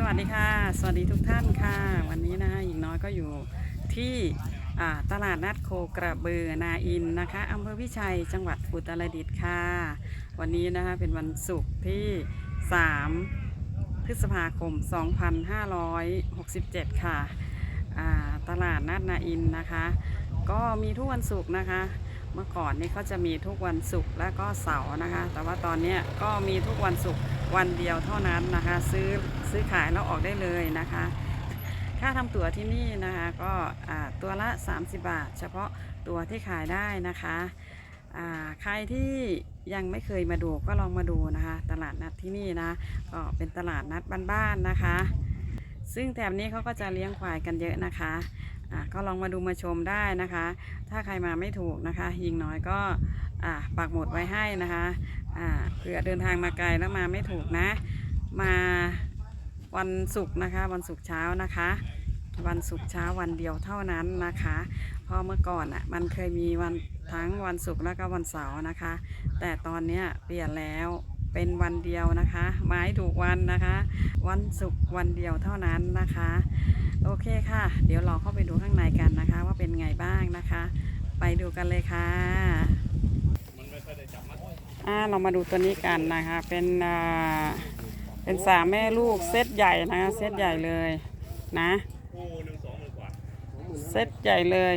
สวัสดีค่ะ สวัสดีทุกท่านค่ะ วันนี้นะคะหญิงน้อยก็อยู่ที่ตลาดนัดโคกระบือนาอินนะคะอำเภอพิชัยจังหวัดอุตรดิตถ์ค่ะ วันนี้นะคะเป็นวันศุกร์ที่ 3 พฤษภาคม 2567 ค่ะอ่าตลาดนัดนาอินนะคะ ก็มีทุกวันศุกร์นะคะ เมื่อก่อนนี่เขาจะมีทุกวันศุกร์และก็เสาร์นะคะ แต่ว่าตอนนี้ก็มีทุกวันศุกร์ วันเดียวเท่านั้นนะคะ ซื้อซื้อขายแล้วออกได้เลยนะคะ ค่าทำตั๋วที่นี่นะคะก็ตัวละ 30 บาท เฉพาะตัวที่ขายได้นะคะใครที่ยังไม่เคยมาดูก็ลองมาดูนะคะ ตลาดนัดที่นี่นะก็เป็นตลาดนัดบ้านๆนะคะ ซึ่งแถบนี้เขาก็จะเลี้ยงควายกันเยอะนะคะก็ลองมาดูมาชมได้นะคะ ถ้าใครมาไม่ถูกนะคะ ยิงน้อยก็อ่าปักหมุดไว้ให้นะคะอ่าเผื่อเดินทางมาไกลแล้วมาไม่ถูกนะ มาวันศุกร์นะคะ วันศุกร์เช้านะคะ วันศุกร์เช้าวันเดียวเท่านั้นนะคะเพราะเมื่อก่อนอะมันเคยมีวันทั้งวันศุกร์แล้วก็วันเสาร์นะคะ แต่ตอนเนี้ยเปลี่ยนแล้วเป็นวันเดียวนะคะหมายถูกวันนะคะ วันศุกร์วันเดียวเท่านั้นนะคะ โอเคค่ะ เดี๋ยวเราเข้าไปดูข้างในกันนะคะ ว่าเป็นไงบ้างนะคะ ไปดูกันเลยค่ะ อ่าเรามาดูตัวนี้กันนะคะ เป็นอ่าเป็นสามแม่ลูกเซตใหญ่นะคะเซตใหญ่เลยนะเซตใหญ่เลย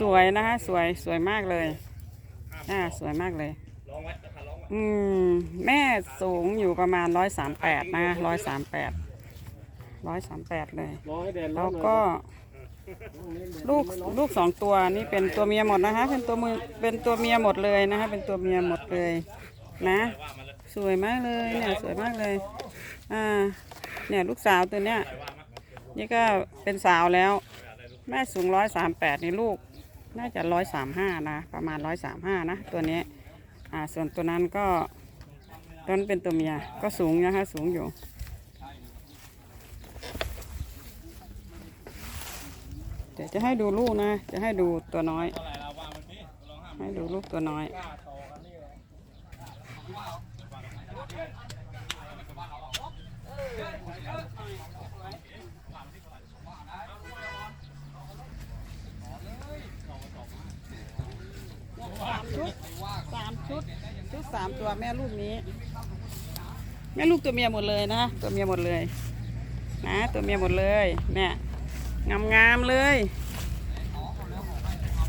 สวยนะคะสวยสวยมากเลยอ่าสวยมากเลยอืมแม่สูงอยู่ประมาณร้อยสามแปดนะร้อยสามแปดร้อยสามแปดเลยร้อยแดดร้แล้อวนหน่อยก็ ลูกลูกสองตัวนี่เป็นตัวเมียหมดนะคะ เป็นตัวมือเป็นตัวเมียหมดเลยนะคะ เป็นตัวเมียหมดเลยนะ สวยมากเลยเนี่ยสวยมากเลยอ่าเนี่ยลูกสาวตัวเนี้ยนี่ก็เป็นสาวแล้ว แม่สูงร้อยสามแปดนี่ลูก น่าจะร้อยสามห้านะประมาณร้อยสามห้านะตัวนี้อ่าส่วนตัวนั้นก็ตัวนั้นเป็นตัวเมียก็สูงนะคะสูงอยู่ เดี๋ยวจะให้ดูลูกนะ จะให้ดูตัวน้อย ให้ดูลูกตัวน้อย สามชุดสามชุด ชุดสามตัวแม่ลูกนี้ แม่ลูกตัวเมียหมดเลยนะ ตัวเมียหมดเลย นะ ตัวเมียหมดเลย เนี่ย งามๆเลย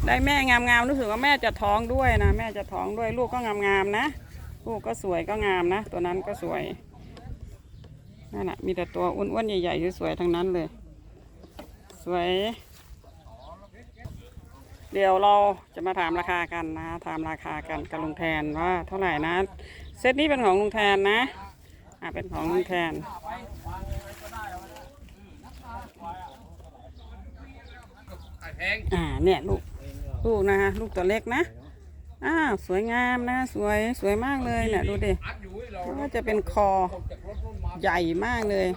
ได้แม่งามๆรู้สึกว่าแม่จะท้องด้วยนะ แม่จะท้องด้วยลูกก็งามๆนะ ลูกก็สวยก็งามนะ ตัวนั้นก็สวยนั่นแหะมีแต่ตัวอ้วนๆใหญ่ๆสวยๆทั้งนั้นเลย สวย เดี๋ยวเราจะมาถามราคากันนะถามราคากันกับลุงแทนว่าเท่าไหร่นะเซตนี้เป็นของลุงแทนนะอ่าเป็นของลุงแทน อ่าเนี่ยลูกลูกนะคะลูกตัวเล็กนะอ้าวสวยงามนะสวยสวยมากเลยเนี่ยดูดิแล้วก็จะเป็นคอใหญ่มากเลย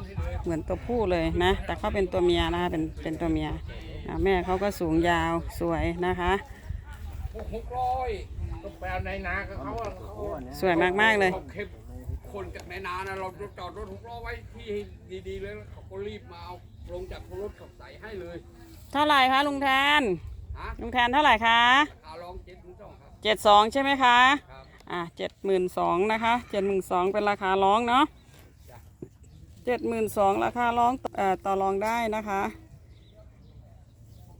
เหมือนตัวผู้เลยนะ แต่เขาเป็นตัวเมียนะคะเป็นเป็นตัวเมียอ่าแม่เขาก็สูงยาวสวยนะคะหกร้อยต้องแปลในนากับเขาอะเขาสวยมากๆเลยเขาเข็บคนจากในนานะเราจอดรถหกล้อไว้ที่ให้ดีๆเลยแล้วเขาก็รีบมาเอาลงจากรถขับใส่ให้เลย เท่าไหร่คะลุงแทนฮะลุงแทนเท่าไหร่คะขาลองเจ็ดถึงสองครับ เจ็ดสองใช่ไหมคะ ครับ อ่าเจ็ดหมื่นสองนะคะเจ็ดหมื่นสองเป็นราคาร้องเนาะเจ็ดหมื่นสองราคาร้องเอ่อต่อรองได้นะคะ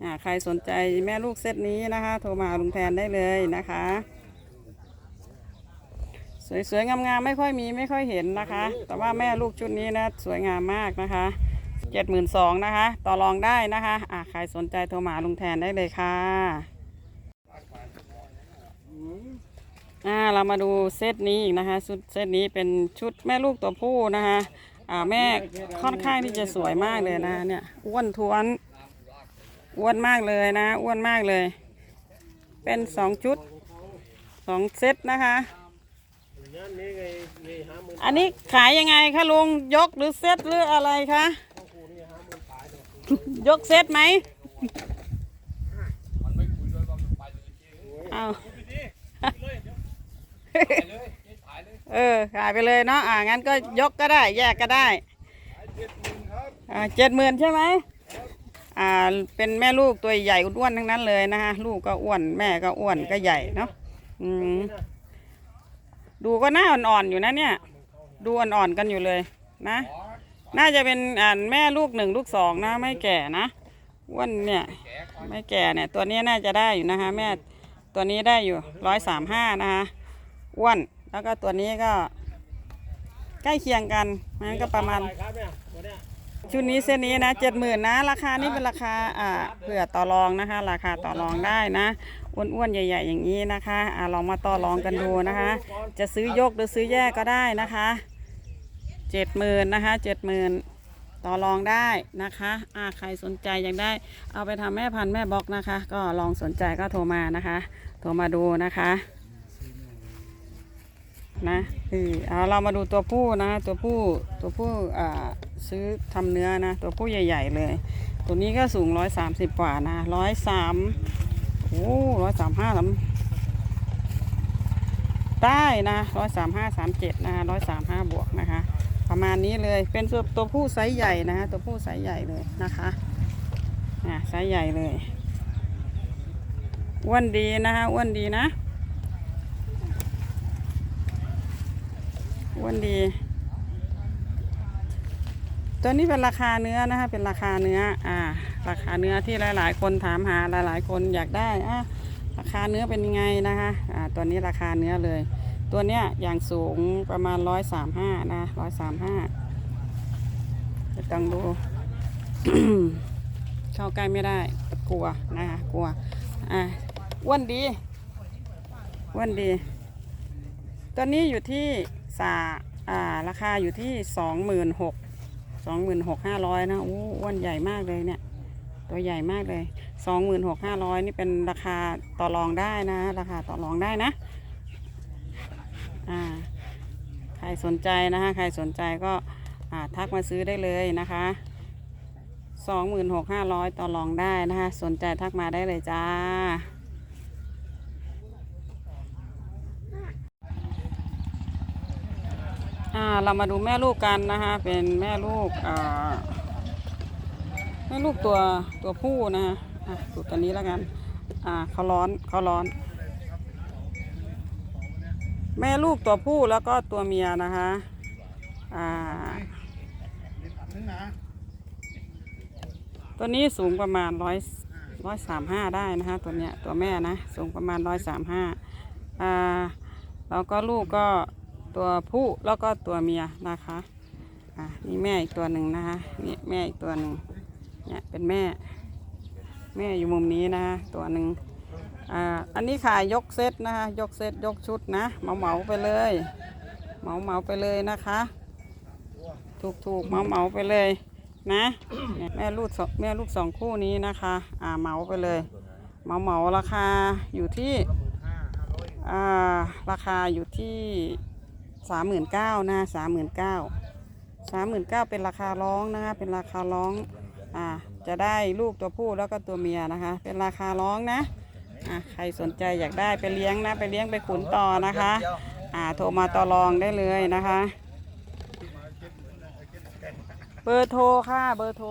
อ่าใครสนใจแม่ลูกเซตนี้นะคะ โทรมาหาลุงแทนได้เลยนะคะ สวยๆงามๆไม่ค่อยมีไม่ค่อยเห็นนะคะ แต่ว่าแม่ลูกชุดนี้นะสวยงามมากนะคะ เจ็ดหมื่นสองนะคะ ต่อรองได้นะคะอ่าใครสนใจโทรมาลุงแทนได้เลยค่ะ อ่า เรามาดูเซตนี้อีกนะคะ ชุดเซตนี้เป็นชุดแม่ลูกตัวผู้นะคะ อ่า แม่ค่อนข้างที่จะสวยมากเลยนะ เนี่ย อ้วนท้วน อ้วนมากเลยนะ อ้วนมากเลย เป็นสองชุดสองเซตนะคะอันนี้ขายยังไงคะลุงยกหรือเซตหรืออะไรคะ ยกเซตไหมมันไม่คุยด้วยว่ามันไปเลยเจ๊เอาไปเลยเจ๊ถ่ายเลยเออขายไปเลยเนาะอ่างั้นก็ยกก็ได้ แยกก็ได้เจ็ดหมื่นครับอ่าเจ็ดหมื่นใช่ไหมอ่าเป็นแม่ลูกตัวใหญ่อ้วนทั้งนั้นเลยนะคะลูกก็อ้วนแม่ก็อ้วนก็ใหญ่เนาะอืมดูก็หน้าอ่อนๆอยู่นะเนี่ย ดูอ่อนๆกันอยู่เลยนะ น่าจะเป็นอ่าแม่ลูกหนึ่งลูกสองนะ ไม่แก่นะอ้วนเนี่ยไม่แก่เนี่ย ตัวนี้น่าจะได้อยู่นะคะ แม่ตัวนี้ได้อยู่ร้อยสามห้านะคะอ้วนแล้วก็ตัวนี้ก็ ใกล้เคียงกันมันก็ประมาณ ชุดนี้เส้นนี้นะเจ็ดหมื่นนะ ราคานี่เป็นราคาอ่าเผื่อต่อรองนะคะ ราคาต่อรองได้นะอ้วนๆใหญ่ ๆ อย่างนี้นะคะอ่าลองมาต่อรองกันดูนะคะ จะซื้อยกหรือซื้อแยกก็ได้นะคะ เจ็ดหมื่นนะคะเจ็ดหมื่นต่อรองได้นะคะอ่าใครสนใจอยากได้เอาไปทำแม่พันธุ์แม่บล็อกนะคะ ก็ลองสนใจก็โทรมานะคะ โทรมาดูนะคะนะเออเอาเรามาดูตัวผู้นะตัวผู้ตัวผู้อ่าซื้อทำเนื้อนะ ตัวผู้ใหญ่ ๆ เลย ตัวนี้ก็สูงร้อยสามสิบกว่านะร้อยสามโอ้ร้อยสามห้าได้นะร้อยสามห้าสามเจ็ดนะร้อยสามห้าบวกนะคะ ประมาณนี้เลย เป็นตัวตัวผู้ไซส์ใหญ่นะคะตัวผู้ไซส์ใหญ่เลยนะคะอ่าไซส์ใหญ่เลยอ้วนดีนะคะอ้วนดีนะอ้วนดี ตัวนี้เป็นราคาเนื้อนะคะ เป็นราคาเนื้อ อ่า ราคาเนื้อที่หลาย ๆ คนถามหาหลาย ๆ คนอยากได้อะราคาเนื้อเป็นยังไงนะคะ อ่า ตัวนี้ราคาเนื้อเลย ตัวเนี้ยอย่างสูงประมาณร้อยสามห้านะร้อยสามห้าจะต้องดู เข้าใกล้ไม่ได้กลัวนะคะกลัว อะอ้วนดีอ้วนดี ตัวนี้อยู่ที่สาอ่าราคาอยู่ที่สองหมื่นหกสองหมื่นหกห้าร้อยนะโอ้อ้วนใหญ่มากเลยเนี่ยตัวใหญ่มากเลยสองหมื่นหกห้าร้อยนี่เป็นราคาต่อรองได้นะ ราคาต่อรองได้นะ อ่า ใค รสนใจนะคะใครสนใจก็ทักมาซื้อได้เลยนะคะสองหมื่นหกห้าร้อยต่อรองได้นะคะ สนใจทักมาได้เลยจ้าอ่าเรามาดูแม่ลูกกันนะคะ เป็นแม่ลูกอ่าแม่ลูกตัวตัวผู้นะคะอะดูตัวนี้แล้วกันอ่าเขาร้อนเขาร้อน แม่ลูกตัวผู้แล้วก็ตัวเมียนะคะอ่าตัวนี้สูงประมาณร้อยร้อยสามห้าได้นะคะตัวเนี้ยตัวแม่นะสูงประมาณร้อยสามห้าอ่าแล้วก็ลูกก็ตัวผู้แล้วก็ตัวเมียนะคะอ่านี่แม่อีกตัวหนึ่งนะคะนี่แม่อีกตัวหนึ่งเนี่ยเป็นแม่ แม่อยู่มุมนี้นะคะตัวหนึ่ง อ่าอันนี้ขายยกเซตนะคะ ยกเซตยกชุดนะเหมาเหมาไปเลย เหมาเหมาไปเลยนะคะ ถูกถูกเหมาเหมาไปเลยนะแม่ลูกแม่ลูกสองคู่นี้นะคะ อ่าเหมาไปเลยเหมาเหมาราคาอยู่ที่อ่าราคาอยู่ที่สามหมื่นเก้านะสามหมื่นเก้าสามหมื่นเก้าเป็นราคาร้องนะคะ เป็นราคาร้องอ่าจะได้ลูกตัวผู้แล้วก็ตัวเมียนะคะ เป็นราคาร้องนะ อะใครสนใจอยากได้ไปเลี้ยงนะไปเลี้ยงไปขุนต่อนะคะอ่าโทรมาต่อรองได้เลยนะคะ เบอร์โทรค่ะเบอร์โทร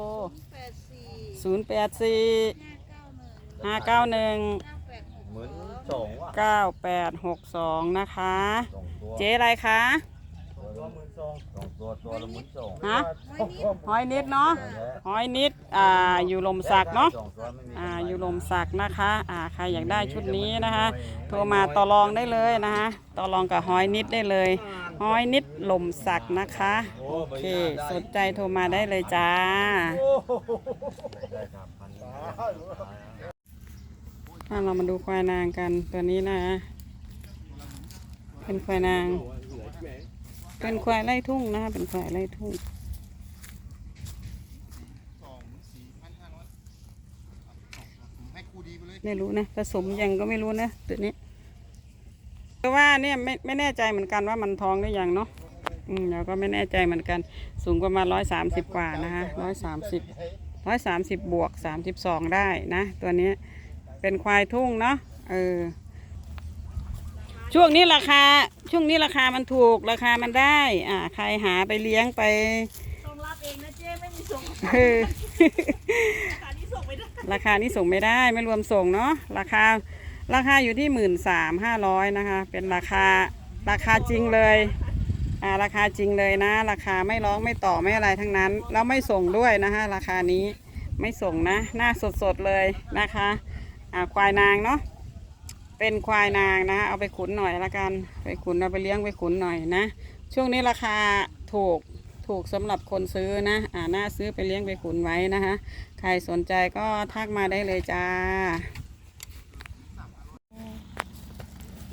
แปดสี่ศูนย์แปดสี่ห้าเก้าหนึ่งห้าเก้าหนึ่งเก้าแปดหกเหมือนสองว่ะเก้าแปดหกสองนะคะ สองตัว เจ๊อะไรคะตัวหมื่น สองสองตัวตัวละหมุนสองฮะหอยนิดเนาะหอยนิดอ่าอยู่ลมสักเนาะสองตัวไม่มีอ่าอยู่ลมสักนะคะอ่าใครอยากได้ชุดนี้นะคะโทรมาต่อรองได้เลยนะคะต่อรองกับหอยนิดได้เลยหอยนิดลมสักนะคะโอเคสนใจโทรมาได้เลยจ้า ได้ครับพันหนึ่งถ้าเรามาดูควายนางกันตัวนี้นะ เป็นควายนาง เป็นควายไล่ทุ่งนะคะเป็นควายไล่ทุ่งไม่รู้นะผสมยังก็ไม่รู้นะตัวนี้แต่ว่าเนี่ยไม่ไม่แน่ใจเหมือนกันว่ามันท้องหรือยังเนาะอืมเราก็ไม่แน่ใจเหมือนกัน สูงประมาณร้อยสามสิบกว่านะคะร้อยสามสิบร้อยสามสิบบวกสามสิบสองได้นะ ตัวนี้เป็นควายทุ่งเนาะเออ ช่วงนี้ราคา ช่วงนี้ราคามันถูกราคามันได้ อ่า ใครหาไปเลี้ยงไปต้องรับเองนะเจ๊เออราคานี้ส่งไม่ได้ไม่รวมส่งเนาะราคาราคาอยู่ที่หมื่นสามห้าร้อยนะคะ เป็นราคาราคาจริงเลยอ่าราคาจริงเลยนะ ราคาไม่ร้องไม่ต่อไม่อะไรทั้งนั้นแล้วไม่ส่งด้วยนะคะราคานี้ไม่ส่งนะ หน้าสดๆเลยนะคะอ่าควายนางเนาะ เป็นควายนางนะเอาไปขุนหน่อยละกัน ไปขุนเอาไปเลี้ยงไปขุนหน่อยนะ ช่วงนี้ราคาถูกถูกสำหรับคนซื้อนะอ่าน่าซื้อไปเลี้ยงไปขุนไว้นะคะ ใครสนใจก็ทักมาได้เลยจ้า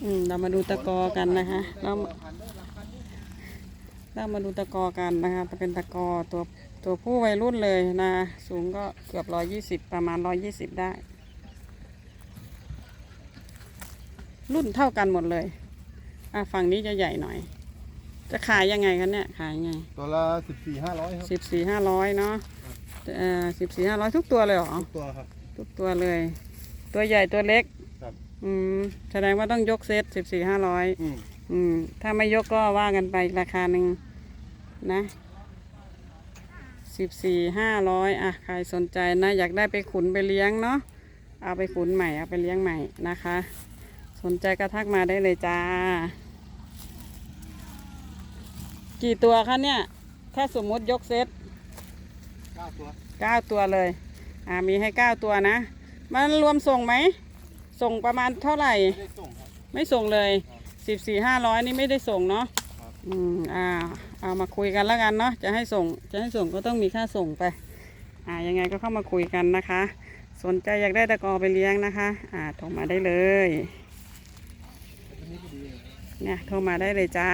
อืมเรามาดูตะกอกันนะคะเราเรามาดูตะกอกันนะคะเป็นตะกอตัวตัวผู้วัยรุ่นเลยนะ สูงก็เกือบร้อยี่สิบประมาณร้อยี่สิบได้ รุ่นเท่ากันหมดเลย อะฝั่งนี้จะใหญ่หน่อย จะขายยังไงกันเนี่ยขายยังไง ตัวละสิบสี่ห้าร้อยครับสิบสี่ห้าร้อยเนาะเอ่อสิบสี่ห้าร้อยทุกตัวเลยเหรอตัวครับ ทุกตัวเลย ตัวใหญ่ตัวเล็กครับ อืมแสดงว่าต้องยกเซตสิบสี่ห้าร้อยอืมอืม ถ้าไม่ยกก็ว่ากันไปอีกราคาหนึ่งนะสิบสี่ห้าร้อยอะใครสนใจนะ อยากได้ไปขุนไปเลี้ยงเนาะเอาไปขุนใหม่เอาไปเลี้ยงใหม่นะคะ สนใจก็ทักมาได้เลยจ้า กี่ตัวคะเนี่ย ถ้าสมมุติยกเซตเก้าตัวเก้าตัวเลย อ่ามีให้เก้าตัวนะ มันรวมส่งไหม ส่งประมาณเท่าไหร่ ไม่ได้ส่งครับ ไม่ส่งเลยสิบสี่ห้าร้อยนี่ไม่ได้ส่งเนาะครับ อืมอ่าเอามาคุยกันแล้วกันเนาะจะให้ส่ง จะให้ส่งก็ต้องมีค่าส่งไป อ่ายังไงก็เข้ามาคุยกันนะคะ สนใจอยากได้ตะกอไปเลี้ยงนะคะ อ่าโทรมาได้เลย เนี่ยโทรมาได้เลยจ้า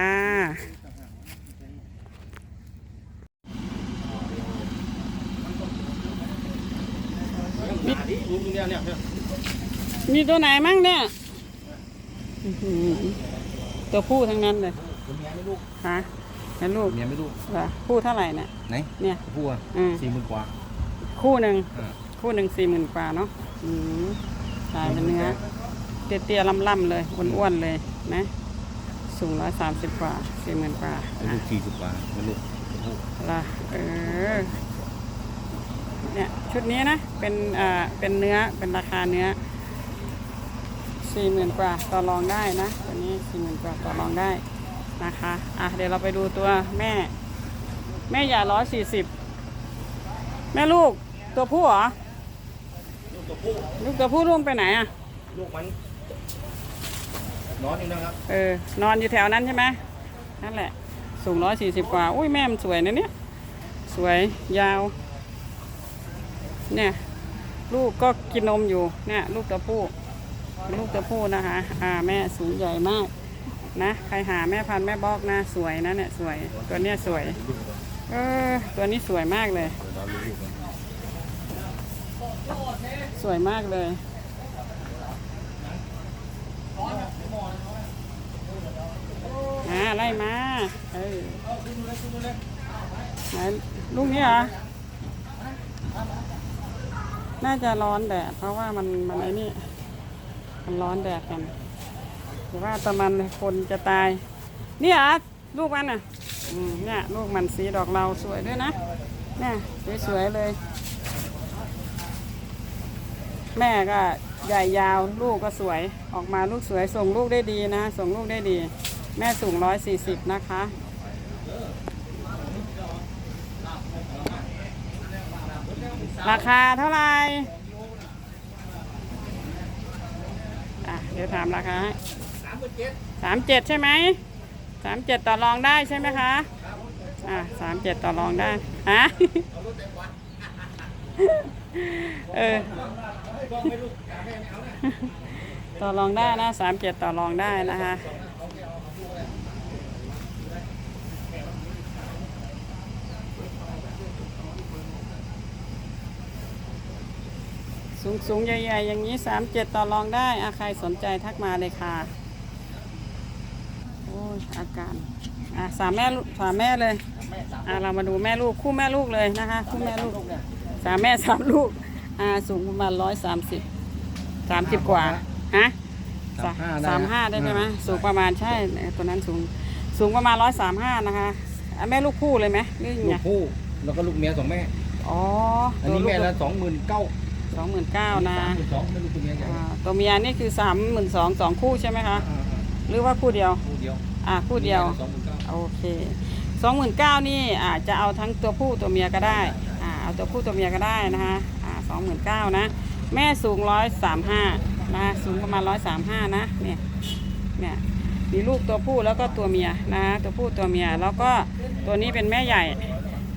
รู้เนี่ยเนี่ยเนี่ยมีตัวไหนมั่งเนี่ยอื้อหือตัวผู้ทั้งนั้นเลยเมียไม่ลูกฮะแล้วลูกเมียไม่ลูกเหรอคู่เท่าไหร่เนี่ยไหนเนี่ยผู้อะอืมสี่หมื่นกว่า คู่หนึ่งอ่าคู่หนึ่งสี่หมื่นกว่าเนาะอืมขายเป็นเนื้อเตี้ยๆล่ำๆเลยอ้วนๆเลย นะสูงร้อยสามสิบกว่าสี่หมื่นกว่าอายุอะสี่สิบกว่าไม่ลูกผู้ละเออเนี่ยชุดนี้นะเป็นอ่าเป็นเนื้อเป็นราคาเนื้อสี่หมื่นกว่าต่อรองได้นะตัวนี้สี่หมื่นกว่าต่อรองได้นะคะอะเดี๋ยวเราไปดูตัวแม่ แม่หย่าร้อยสี่สิบแม่ลูกตัวผู้เหรอลูกตัวผู้ลูกตัวผู้ร่วงไปไหนอะ ลูกมัน นอนอยู่นะครับ เออ นอนอยู่แถวนั้นใช่ไหมนั่นแหละ สูงร้อยสี่สิบกว่า อุ้ยแม่มันสวยนะเนี่ย สวยยาว เนี่ย ลูกก็กินนมอยู่ เนี่ย ลูกตัวผู้ลูกตัวผู้นะคะ อ่า แม่สูงใหญ่มาก นะ ใครหาแม่พันธุ์แม่บอกนะ สวยนะเนี่ยสวย ตัวเนี้ยสวย เออ ตัวนี้สวยมากเลย สวยมากเลย มาไล่มา เออไหนลูกนี้เหรอ น่าจะร้อนแดด เพราะว่ามันมันไอ้นี่ มันร้อนแดดกันหรือว่าประมาณคนจะตายนี่เหรอลูกมันอะเนี่ยลูกมันสีดอกเราสวยด้วยนะ เนี่ยสวยๆเลย แม่ก็ใหญ่ยาวลูกก็สวยออกมาลูกสวยส่งลูกได้ดีนะ ส่งลูกได้ดี แม่สูงร้อยสี่สิบนะคะ ราคาเท่าไหร่เดี๋ยวถามราคาสามเจ็ดใช่ไหมสามเจ็ดต่อรองได้ใช่ไหมคะ อะสามเจ็ดต่อรองได้ฮะเออต่อรองได้นะสามเจ็ดต่อรองได้นะคะ สูงสูงๆใหญ่ๆ อย่างนี้สามเจ็ดต่อรองได้อาใครสนใจทักมาเลยค่ะ โอ้ยอาการอะสามแม่ลูกสามแม่เลยอะเรามาดูแม่ลูกคู่แม่ลูกเลยนะคะ คู่แม่ลูกสามแม่สามลูกอ่าสูงประมาณร้อยสามสิบสามสิบกว่าฮะสามสามห้าได้ไหมสูงประมาณใช่ตัวนั้นสูงสูงประมาณร้อยสามห้านะคะอะแม่ลูกคู่เลยไหมหรือยังลูไงกผู้แล้วก็ลูกเมียสองแม่ออ๋ออันนี้แม่ละสองหมื่นเก้า สองหมื่นเก้านะสามหมื่นสองไม่รู้ตัวเมียใหญ่อ่าตัวเมียนี่คือสามหมื่นสองสองคู่ใช่ไหมคะ อ่าหรือว่าคู่เดียวๆคู่เดียวอ่าคู่เดียว สองหมื่นเก้าโอเคสองหมื่นเก้านี่อาจจะเอาทั้งตัวผู้ตัวเมียก็ได้อ่าเอาตัวผู้ตัวเมียก็ได้นะคะอ่าสองหมื่นเก้านะ แม่สูงร้อยสามห้านะสูงประมาณร้อยสามห้านะเนี่ยเนี่ยมีลูกตัวผู้แล้วก็ตัวเมียนะตัวผู้ตัวเมียแล้วก็ตัวนี้เป็นแม่ใหญ่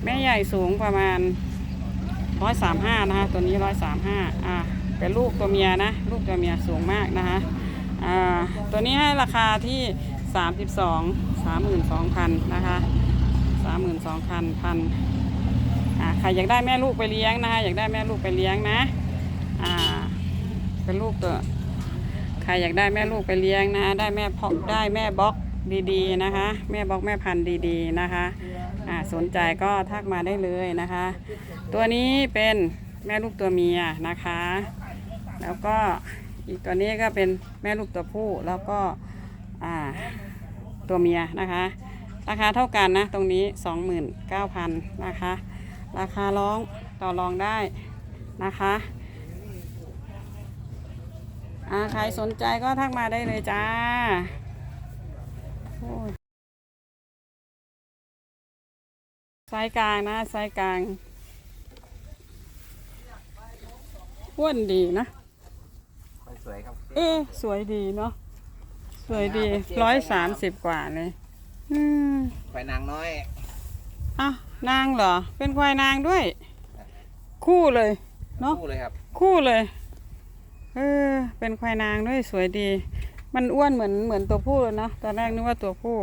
แม่ใหญ่สูงประมาณ ร้อยสามห้านะคะตัวนี้ร้อยสามห้าอ่าเป็นลูกตัวเมียนะ ลูกตัวเมียสูงมากนะคะอ่าตัวนี้ให้ราคาที่32 32,000นสองพันนะคะ32,000พันอ่าใครอยากได้แม่ลูกไปเลี้ยงนะคะอยากได้แม่ลูกไปเลี้ยงนะอ่าเป็นลูกตัวใครอยากได้แม่ลูกไปเลี้ยงนะ ได้แม่พอกได้แม่บล็อกดีๆนะคะ แม่บล็อกแม่พันธุ์ดีๆนะคะ อ่าสนใจก็ทักมาได้เลยนะคะ ตัวนี้เป็นแม่ลูกตัวเมียนะคะ แล้วก็อีกตัวนี้ก็เป็นแม่ลูกตัวผู้แล้วก็อ่าตัวเมียนะคะราคาเท่ากันนะตรงนี้ 29,000นะคะราคาร้องต่อรองได้นะคะใครสนใจก็ทักมาได้เลยจ้า ไซส์กลางนะไซส์กลางอ้วนดีนะ สวยครับ เออสวยดีเนาะสวยดีร้อยสามสิบกว่าเลย อืมไฟนางน้อยอะนางเหรอ เป็นควายนางด้วย คู่เลยเนาะคู่เลยครับ คู่เลย เออ เป็นควายนางด้วยสวยดี มันอ้วนเหมือนเหมือนตัวผู้เลยเนาะตอนแรกนึกว่าตัวผู้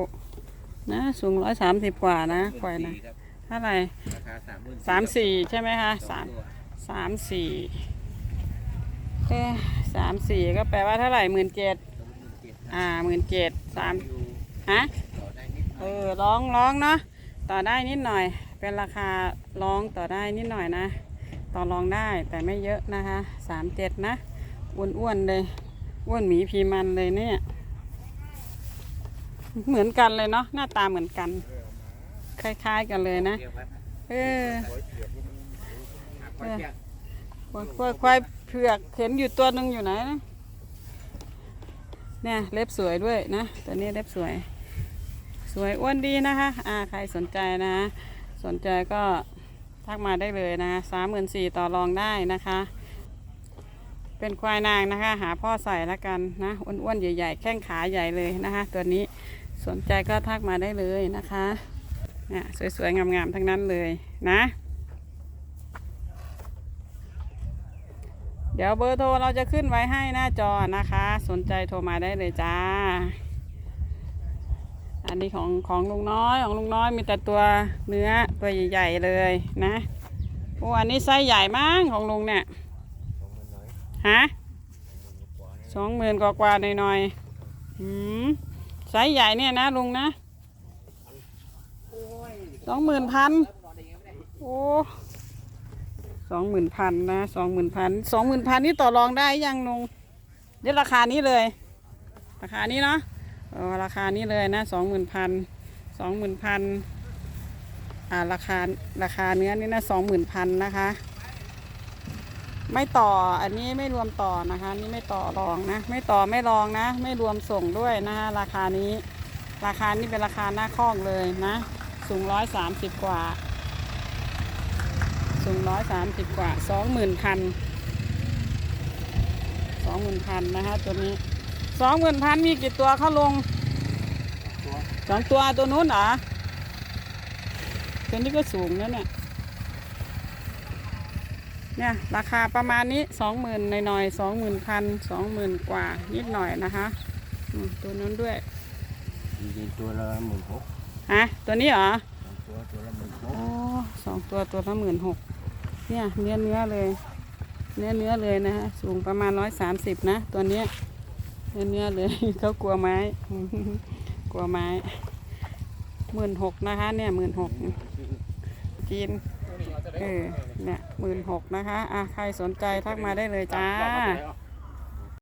นะ สูงร้อยสามสิบกว่านะควายนะครับเท่าไหร่ราคาสามหมื่นสามสี่ใช่ไหมคะสาสามมตัวสามสี่เออสามสี่ก็แปลว่าเท่าไหร่หมื่นเจ็ดตัวละหมื่นเจ็ดอ่าหมื่นเจ็ดสามอยู่ฮะต่อได้นิดหเอน่อยอร้องร้องเนาะต่อได้นิดหน่อย เป็นราคาร้องต่อได้นิดหน่อยนะ ต่อรองได้แต่ไม่เยอะนะคะสามเจ็ดนะอ้วนๆเลยอ้วนหมีพีมันเลยเนี่ย เหมือนกันเลยเนาะหน้าตาเหมือนกัน คล้ายๆกันเลยนะ เออควายเชือควายควายเผือกเห็นอยู่ตัวหนึ่งอยู่ไหนนะเนี่ยเล็บสวยด้วยนะตัวนี้เล็บสวย สวยอ้วนดีนะคะอ่าใครสนใจนะ สนใจก็ทักมาได้เลยนะสามหมื่นสี่ต่อรองได้นะคะ เป็นควายนางนะคะ หาพ่อใส่แล้วกันนะอ้วนๆใหญ่ ๆ แข้งขาใหญ่เลยนะคะ ตัวนี้สนใจก็ทักมาได้เลยนะคะ นี่ยสวยๆ งามๆ ทั้งนั้นเลยนะ เดี๋ยวเบอร์โทรเราจะขึ้นไว้ให้หน้าจอนะคะ สนใจโทรมาได้เลยจ้า อันนี้ของของลุงน้อยของลุงน้อยมีแต่ตัวเนื้อตัวใหญ่ๆเลยนะโอ้อันนี้ไซส์ใหญ่มากของลุงเนี่ยฮะสองหมื่นกว่าๆหน่อยๆหืมไซส์ใหญ่เนี่ยนะลุงนะ สองหมื่นพันโอ้สองหมื่นพันนะสองหมื่นพันสองหมื่นพันนี่ต่อรองได้ยังลุงเดี๋ยวราคานี้เลย ราคานี้เนาะเออราคานี้เลยนะสองหมื่นพันสองหมื่นพันอ่าราคาราคาเนื้อนี่นะสองหมื่นพันนะคะ ไม่ต่ออันนี้ไม่รวมต่อนะคะ นี่ไม่ต่อรองนะ ไม่ต่อไม่รองนะ ไม่รวมส่งด้วยนะคะราคานี้ ราคานี้เป็นราคาหน้าคอกเลยนะ สูงร้อยสามสิบกว่า สูงร้อยสามสิบกว่าสองหมื่นพันสองหมื่นพันนะคะตัวนี้สองหมื่นพันมีกี่ตัวเข้าลงสองตัวตัวนู้นเหรอตัวนี้ก็สูงแล้วเนี่ยเนี่ยราคาประมาณนี้สองหมื่นหน่อยๆสองหมื่นพันสองหมื่นกว่านิดหน่อยนะคะตัวนู้นด้วยตัวละหมื่นหก ฮะตัวนี้เหรอตัวตัวละหมื่นหโอ้สองตัวตัวละหมื่นหกเนี่ยเนื้อเนื้อเลย เนื้อเนื้อเลยนะฮะสูงประมาณร้อยสามสิบนะตัวเนี้ยเนื้อเนื้อเลยเขากลัวไม้ กลัวไม้หมื่นหกนะคะ เนี่ยหมื่นหกจีนเออเนี่ยหมื่นหกนะคะ อะใครสนใจทักมาได้เลยจ้า